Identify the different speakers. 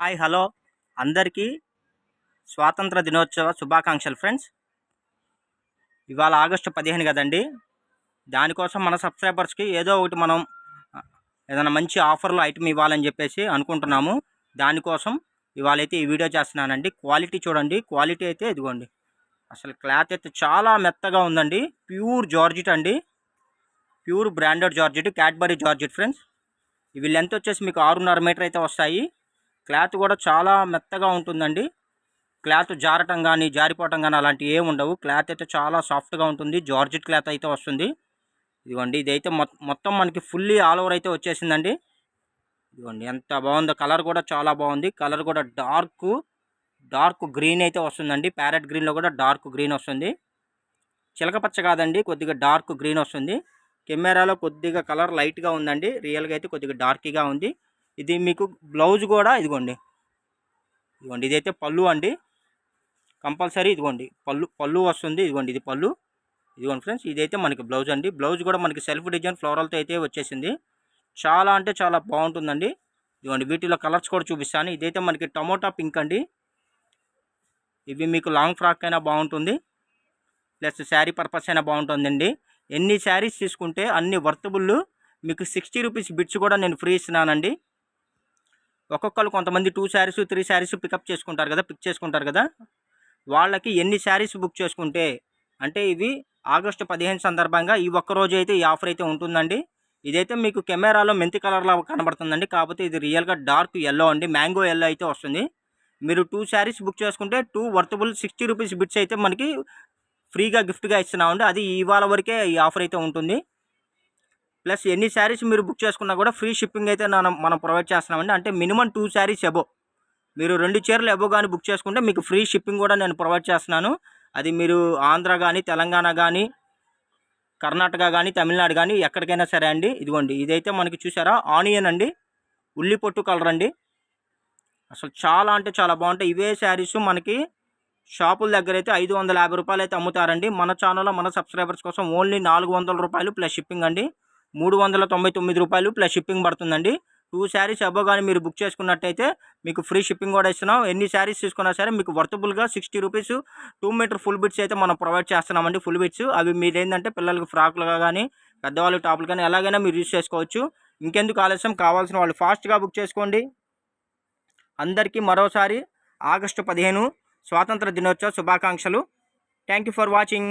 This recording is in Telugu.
Speaker 1: Hi hello. అందరికీ స్వాతంత్ర దినోత్సవ శుభాకాంక్షలు ఫ్రెండ్స్. ఇవాళ ఆగస్టు పదిహేను కదండి. దానికోసం మన సబ్స్క్రైబర్స్కి ఏదో ఒకటి మనం ఏదైనా మంచి ఆఫర్లో ఐటమ్ ఇవ్వాలని చెప్పేసి అనుకుంటున్నాము. దానికోసం ఇవాళ అయితే ఈ వీడియో చేస్తున్నానండి. క్వాలిటీ చూడండి. క్వాలిటీ అయితే ఇదిగోండి. అసలు క్లాత్ అయితే చాలా మెత్తగా ఉందండి. ప్యూర్ జార్జిట్ అండి. Pure branded georgette Cadbury georgette friends. ఇవి లెంత్ వచ్చేసి మీకు ఆరున్నర మీటర్ అయితే వస్తాయి. క్లాత్ కూడా చాలా మెత్తగా ఉంటుందండి. క్లాత్ జారటం కానీ జారిపోవటం కానీ అలాంటివి ఏమి ఉండవు. క్లాత్ అయితే చాలా సాఫ్ట్గా ఉంటుంది. జార్జెట్ క్లాత్ అయితే వస్తుంది. ఇదిగోండి ఇదైతే మొత్తం మనకి ఫుల్లీ ఆల్ ఓవర్ అయితే వచ్చేసిందండి. ఇదిగోండి ఎంత బాగుందో కలర్ కూడా చాలా బాగుంది. కలర్ కూడా డార్క్ డార్క్ గ్రీన్ అయితే వస్తుందండి. ప్యారెట్ గ్రీన్లో కూడా డార్క్ గ్రీన్ వస్తుంది. చిలక పచ్చ కాదండి కొద్దిగా డార్క్ గ్రీన్ వస్తుంది. కెమెరాలో కొద్దిగా కలర్ లైట్గా ఉందండి. రియల్గా అయితే కొద్దిగా డార్క్గా ఉంది. ఇది మీకు బ్లౌజ్ కూడా ఇదిగోండి. ఇదిగోండి ఇదైతే పళ్ళు అండి. కంపల్సరీ ఇదిగోండి పళ్ళు పళ్ళు వస్తుంది. ఇదిగోండి ఇది పళ్ళు. ఇదిగోండి ఫ్రెండ్స్ ఇదైతే మనకి బ్లౌజ్ అండి. బ్లౌజ్ కూడా మనకి సెల్ఫ్ డిజైన్ ఫ్లోరల్తో అయితే వచ్చేసింది. చాలా అంటే చాలా బాగుంటుందండి. ఇదిగోండి వీటిలో కలర్స్ కూడా చూపిస్తాను. ఇదైతే మనకి టమోటా పింక్ అండి. ఇవి మీకు లాంగ్ ఫ్రాక్ అయినా బాగుంటుంది. ప్లస్ శారీ పర్పస్ అయినా బాగుంటుందండి. ఎన్ని శారీస్ తీసుకుంటే అన్ని వర్తబుల్ మీకు సిక్స్టీ రూపీస్ బిట్స్ కూడా నేను ఫ్రీ ఇస్తున్నానండి. ఒక్కొక్కరు కొంతమంది two saris three saris pickup చేసుకుంటారు కదా పిక్ చేసుకుంటారు కదా. వాళ్ళకి ఎన్ని శారీస్ బుక్ చేసుకుంటే అంటే ఇవి ఆగస్టు పదిహేను సందర్భంగా ఈ ఒక్క రోజు అయితే ఈ ఆఫర్ అయితే ఉంటుందండి. ఇదైతే మీకు కెమెరాలో మెంతి కలర్లో కనబడుతుందండి. కాకపోతే ఇది రియల్గా డార్క్ ఎల్లో అండి మ్యాంగో ఎల్లో అయితే వస్తుంది. మీరు టూ శారీస్ బుక్ చేసుకుంటే two worthable sixty rupees bits అయితే మనకి ఫ్రీగా గిఫ్ట్గా ఇస్తున్నామండి. అది ఇవాళ వరకే ఈ ఆఫర్ అయితే ఉంటుంది. ప్లస్ ఎన్ని శారీస్ మీరు బుక్ చేసుకున్నా కూడా ఫ్రీ షిప్పింగ్ అయితే మనం మనం ప్రొవైడ్ చేస్తున్నామండి. అంటే మినిమం టూ శారీస్ ఎబో మీరు రెండు చీరలు ఎబో కానీ బుక్ చేసుకుంటే మీకు ఫ్రీ షిప్పింగ్ కూడా నేను ప్రొవైడ్ చేస్తున్నాను. అది మీరు ఆంధ్ర కానీ తెలంగాణ కానీ కర్ణాటక కానీ తమిళనాడు కానీ ఎక్కడికైనా సరే అండి. ఇదిగోండి ఇదైతే మనకి చూసారా? ఆనియన్ అండి. ఉల్లి పొట్టు కలర్ అండి. అసలు చాలా అంటే చాలా బాగుంటాయి. ఇవే శారీస్ మనకి షాపుల దగ్గర అయితే ఐదు వందల యాభై రూపాయలు అయితే అమ్ముతారండి. మన ఛానల్లో మన సబ్స్క్రైబర్స్ కోసం ఓన్లీ నాలుగు వందల రూపాయలు ప్లస్ షిప్పింగ్ అండి. మూడు వందల తొంభై తొమ్మిది రూపాయలు ప్లస్ షిప్పింగ్ పడుతుందండి. టూ శారీస్ అబ్బో కానీ మీరు బుక్ చేసుకున్నట్టయితే మీకు ఫ్రీ షిప్పింగ్ కూడా ఇస్తున్నాం. ఎన్ని శారీస్ తీసుకున్నా సరే మీకు వర్తబుల్గా sixty rupees two meter full bits అయితే మనం ప్రొవైడ్ చేస్తున్నామండి ఫుల్ బిట్స్ అవి మీరు ఏంటంటే పిల్లలకి ఫ్రాక్లుగా కానీ పెద్దవాళ్ళకి టాపులు కానీ ఎలాగైనా మీరు యూజ్ చేసుకోవచ్చు. ఇంకెందుకు ఆలస్యం? కావాల్సిన వాళ్ళు ఫాస్ట్గా బుక్ చేసుకోండి. అందరికీ మరోసారి ఆగస్టు పదిహేను స్వాతంత్ర దినోత్సవ శుభాకాంక్షలు. Thank you for watching